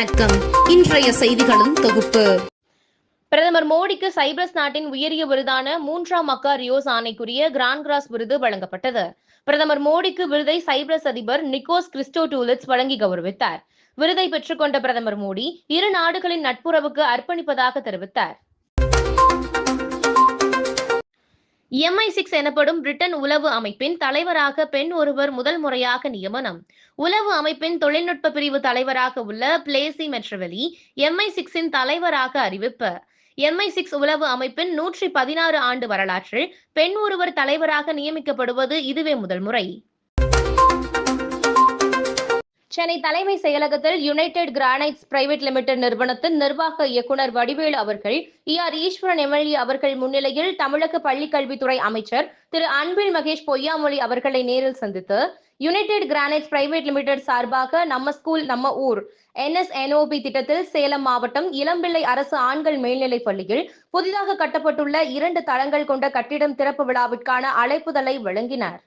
வணக்கம். இன்றைய செய்திகளும் தொகுப்பு. பிரதமர் மோடிக்கு சைப்ரஸ் நாட்டின் உயரிய விருதான மூன்றாம் மக்கா ரியோஸ் ஆணைக்குரிய கிராண்ட் கிராஸ் விருது வழங்கப்பட்டது. பிரதமர் மோடிக்கு விருதை சைப்ரஸ் அதிபர் நிக்கோஸ் கிறிஸ்டோ டூலிட்ஸ் வழங்கி கௌரவித்தார். விருதை பெற்றுக்கொண்ட பிரதமர் மோடி இரு நாடுகளின் நட்புறவுக்கு அர்ப்பணிப்பதாக தெரிவித்தார். எம்ஐ சிக்ஸ் எனப்படும் பிரிட்டன் உளவு அமைப்பின் தலைவராக பெண் ஒருவர் முதல் முறையாக நியமனம். உளவு அமைப்பின் தொழில்நுட்ப பிரிவு தலைவராக உள்ள பிளேசி மெட்ரவெலி எம்ஐ சிக்ஸின் தலைவராக அறிவிப்பு. எம்ஐ சிக்ஸ் உளவு அமைப்பின் நூற்றி பதினாறு ஆண்டு வரலாற்றில் பெண் ஒருவர் தலைவராக நியமிக்கப்படுவது இதுவே முதல் முறை. சென்னை தலைமை செயலகத்தில் யுனைடெட் கிரானைட்ஸ் பிரைவேட் லிமிடெட் நிறுவனத்தின் நிர்வாக இயக்குனர் வடிவேலு அவர்கள் இ. ஆர். ஈஸ்வரன் எம்எல்ஏ அவர்கள் முன்னிலையில் தமிழக பள்ளிக்கல்வித்துறை அமைச்சர் திரு. அன்பில் மகேஷ் பொய்யாமொழி அவர்களை நேரில் சந்தித்து யுனைடெட் கிரானைட்ஸ் பிரைவேட் லிமிடெட் சார்பாக நம்ம ஸ்கூல் நம்ம ஊர் என்எஸ்என்ஓபி திட்டத்தில் சேலம் மாவட்டம் இளம்பிள்ளை அரசு ஆண்கள் மேல்நிலைப் பள்ளியில் புதிதாக கட்டப்பட்டுள்ள இரண்டு தளங்கள் கொண்ட கட்டிடம் திறப்பு விழாவிற்கான அழைப்புதலை வழங்கினார்.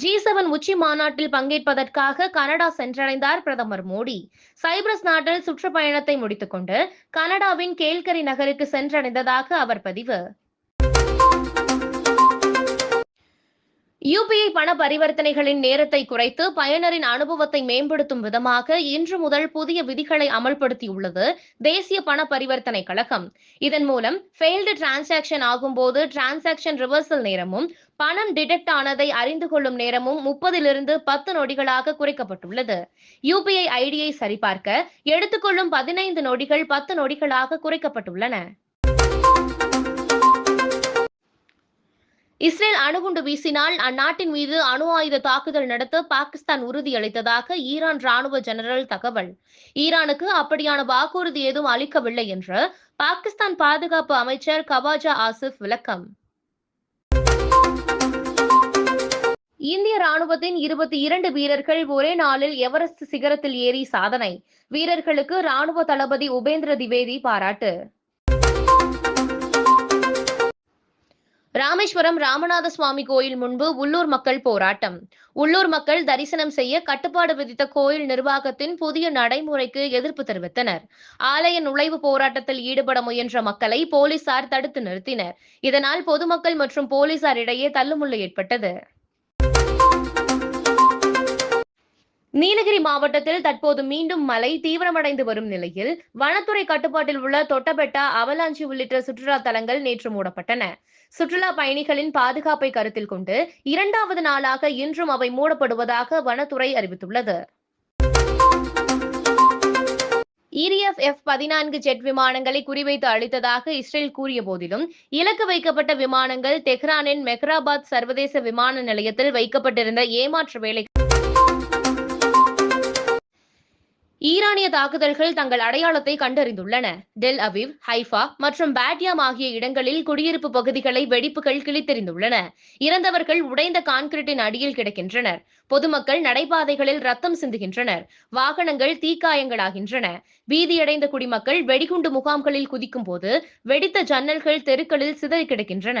ஜி செவன் உச்சி மாநாட்டில் பங்கேற்பதற்காக கனடா சென்றடைந்தார் பிரதமர் மோடி. சைப்ரஸ் நாட்டில் சுற்றுப்பயணத்தை முடித்துக்கொண்டு கனடாவின் கேல்கரி நகருக்கு சென்றடைந்ததாக அவர் பதிவு. யுபிஐ பண பரிவர்த்தனைகளின் நேரத்தை குறைத்து பயனரின் அனுபவத்தை மேம்படுத்தும் விதமாக இன்று முதல் புதிய விதிகளை அமல்படுத்தியுள்ளது தேசிய பண பரிவர்த்தனை கழகம். இதன் மூலம் ஃபெயில்டு டிரான்சாக்ஷன் ஆகும்போது டிரான்சாக்ஷன் ரிவர்சல் நேரமும் பணம் டிடெக்ட் ஆனதை அறிந்து கொள்ளும் நேரமும் முப்பதிலிருந்து பத்து நொடிகளாக குறைக்கப்பட்டுள்ளது. யுபிஐ ஐடியை சரிபார்க்க எடுத்துக்கொள்ளும் பதினைந்து நொடிகள் பத்து நொடிகளாக குறைக்கப்பட்டுள்ளன. இஸ்ரேல் அணுகுண்டு வீசினால் அந்நாட்டின் மீது அணு ஆயுத தாக்குதல் நடத்த பாகிஸ்தான் உறுதியளித்ததாக ஈரான் ராணுவ ஜெனரல் தகவல். ஈரானுக்கு அப்படியான வாக்குறுதி எதுவும் அளிக்கவில்லை என்று பாகிஸ்தான் பாதுகாப்பு அமைச்சர் கவாஜா ஆசிப் விளக்கம். இந்திய ராணுவத்தின் இருபத்தி இரண்டு வீரர்கள் ஒரே நாளில் எவரெஸ்ட் சிகரத்தில் ஏறி சாதனை. வீரர்களுக்கு ராணுவ தளபதி உபேந்திர திவேதி பாராட்டு. ராமேஸ்வரம் ராமநாத சுவாமி கோயில் முன்பு உள்ளூர் மக்கள் போராட்டம். உள்ளூர் மக்கள் தரிசனம் செய்ய கட்டுப்பாடு விதித்த கோயில் நிர்வாகத்தின் புதிய நடைமுறைக்கு எதிர்ப்பு தெரிவித்தனர். ஆலய நுழைவு போராட்டத்தில் ஈடுபட முயன்ற மக்களை போலீசார் தடுத்து நிறுத்தினர். இதனால் பொதுமக்கள் மற்றும் போலீசார் இடையே தள்ளுமுள்ளு ஏற்பட்டது. நீலகிரி மாவட்டத்தில் தற்போது மீண்டும் மழை தீவிரமடைந்து வரும் நிலையில் வனத்துறை கட்டுப்பாட்டில் உள்ள தொட்டபெட்டா அவலாஞ்சி உள்ளிட்ட சுற்றுலா தலங்கள் நேற்று மூடப்பட்டன. சுற்றுலா பயணிகளின் பாதுகாப்பை கருத்தில் கொண்டு இரண்டாவது நாளாக இன்றும் அவை மூடப்படுவதாக வனத்துறை அறிவித்துள்ளது. இரிஎஃப் எஃப் பதினான்கு ஜெட் விமானங்களை குறிவைத்து அளித்ததாக இஸ்ரேல் கூறிய போதிலும் இலக்கு வைக்கப்பட்ட விமானங்கள் தெஹ்ரானின் மெஹ்ராபாத் சர்வதேச விமான நிலையத்தில் வைக்கப்பட்டிருந்த ஏமாற்று வேலை ஈரானிய தாக்குதல்கள் தங்கள் அடையாளத்தை கண்டறிந்துள்ளன. டெல் அவிவ் ஹைஃபா மற்றும் பேட்யாம் ஆகிய இடங்களில் குடியிருப்பு பகுதிகளை வெடிப்புகள் கிழித்தெறிந்துள்ளன. இறந்தவர்கள் உடைந்த கான்கிரீட்டின் அடியில் கிடக்கின்றனர். பொதுமக்கள் நடைபாதைகளில் ரத்தம் சிந்துகின்றனர். வாகனங்கள் தீக்காயங்களாகின்றன. பீதியடைந்த குடிமக்கள் வெடிகுண்டு முகாம்களில் குதிக்கும் போது வெடித்த ஜன்னல்கள் தெருக்களில் சிதறி கிடக்கின்றன